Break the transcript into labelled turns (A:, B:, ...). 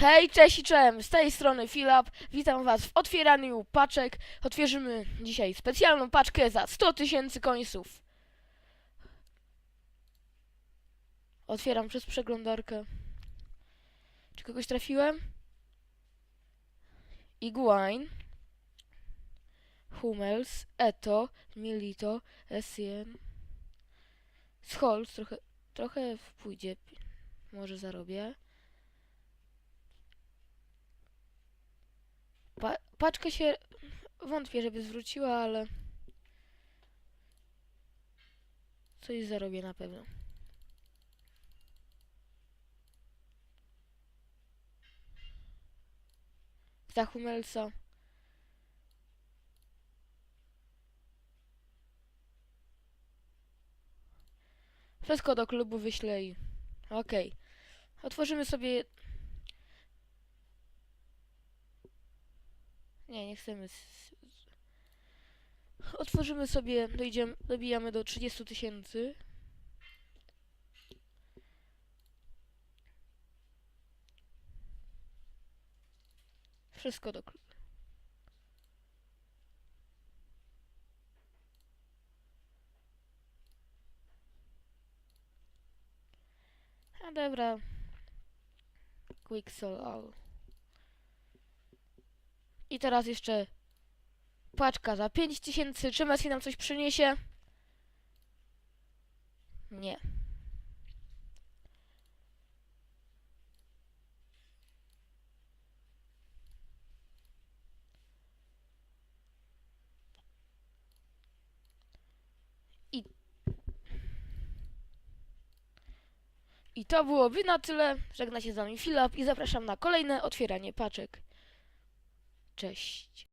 A: Hej, cześć i cześć, z tej strony Filip. Witam was w otwieraniu paczek. Otwierzymy dzisiaj specjalną paczkę za 100 tysięcy końców. Otwieram przez przeglądarkę. Czy kogoś trafiłem? Iguain. Hummels, Eto, Milito, Essien. Scholz, trochę, trochę pójdzie. Może zarobię. Pa paczkę się wątpię, żeby zwróciła, ale coś zarobię na pewno. Humelsa. Wszystko do klubu wyślę i... Okej. Otworzymy sobie... Nie, nie chcemy... Otworzymy sobie, dojdziemy, dobijamy do 30 tysięcy. Wszystko do. A dobra. Quick Soul All. I teraz jeszcze paczka za 5000. Czy Messi nam coś przyniesie? Nie. I to byłoby na tyle. Żegna się z wami Filip i zapraszam na kolejne otwieranie paczek. Cześć.